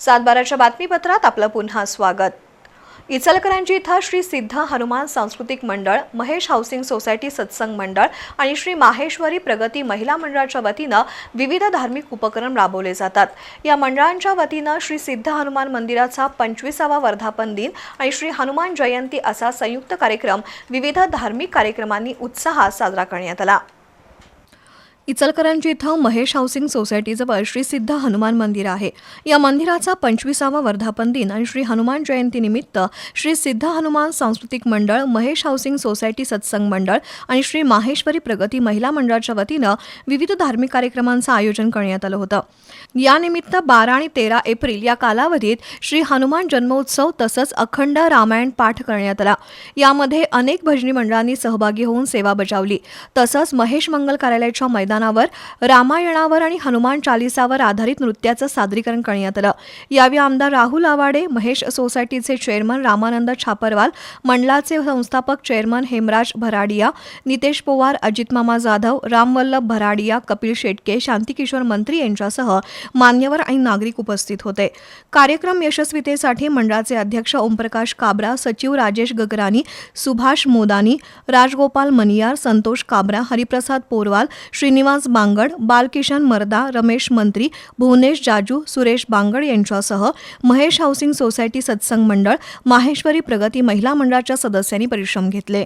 सातबाराच्या बातमीपत्रात आपलं पुन्हा स्वागत. इचलकरंजी इथं श्री सिद्ध हनुमान सांस्कृतिक मंडळ महेश हाऊसिंग सोसायटी सत्संग मंडळ आणि श्री माहेश्वरी प्रगती महिला मंडळाच्या वतीनं विविध धार्मिक उपक्रम राबवले जातात. या मंडळांच्या वतीनं श्री सिद्ध हनुमान मंदिराचा पंचवीसावा वर्धापन दिन आणि श्री हनुमान जयंती असा संयुक्त कार्यक्रम विविध धार्मिक कार्यक्रमांनी उत्साहात साजरा करण्यात आला. इचलकरंजी इथं महेश हाऊसिंग सोसायटीजवळ श्री सिद्ध हनुमान मंदिर आहे. या मंदिराचा पंचवीसावा वर्धापन दिन आणि श्री हनुमान जयंतीनिमित्त श्री सिद्ध हनुमान सांस्कृतिक मंडळ महेश हाऊसिंग सोसायटी सत्संग मंडळ आणि श्री माहेश्वरी प्रगती महिला मंडळाच्या वतीनं विविध धार्मिक कार्यक्रमांचं आयोजन करण्यात आलं होतं. यानिमित्त बारा आणि तेरा एप्रिल या कालावधीत श्री हनुमान जन्मोत्सव तसंच अखंड रामायण पाठ करण्यात आला. यामध्ये अनेक भजनी मंडळांनी सहभागी होऊन सेवा बजावली. तसंच महेश मंगल कार्यालयाच्या मैदान मैदानावर रामायणावर आणि हनुमान चालिसावर आधारित नृत्याचं सादरीकरण करण्यात आलं. यावेळी आमदार राहुल आवाडे महेश सोसायटीचे चेअरमन रामानंद छापरवाल मंडळाचे संस्थापक चेअरमन हेमराज भराडिया नितेश पवार अजित मामा जाधव रामवल्लभ भराडिया कपिल शेटके शांतिकिशोर मंत्री यांच्यासह मान्यवर आणि नागरिक उपस्थित होते. कार्यक्रम यशस्वीतेसाठी मंडळाचे अध्यक्ष ओमप्रकाश काबरा सचिव राजेश गगरानी सुभाष मोदानी राजगोपाल मनियार संतोष काबरा हरिप्रसाद पोरवाल श्रीनिवास श्रीनिवास बांगड बालकिशन मर्दा रमेश मंत्री भुवनेश जाजू सुरेश बांगड यांच्यासह महेश हाऊसिंग सोसायटी सत्संग मंडळ माहेश्वरी प्रगती महिला मंडळाच्या सदस्यांनी परिश्रम घेतले.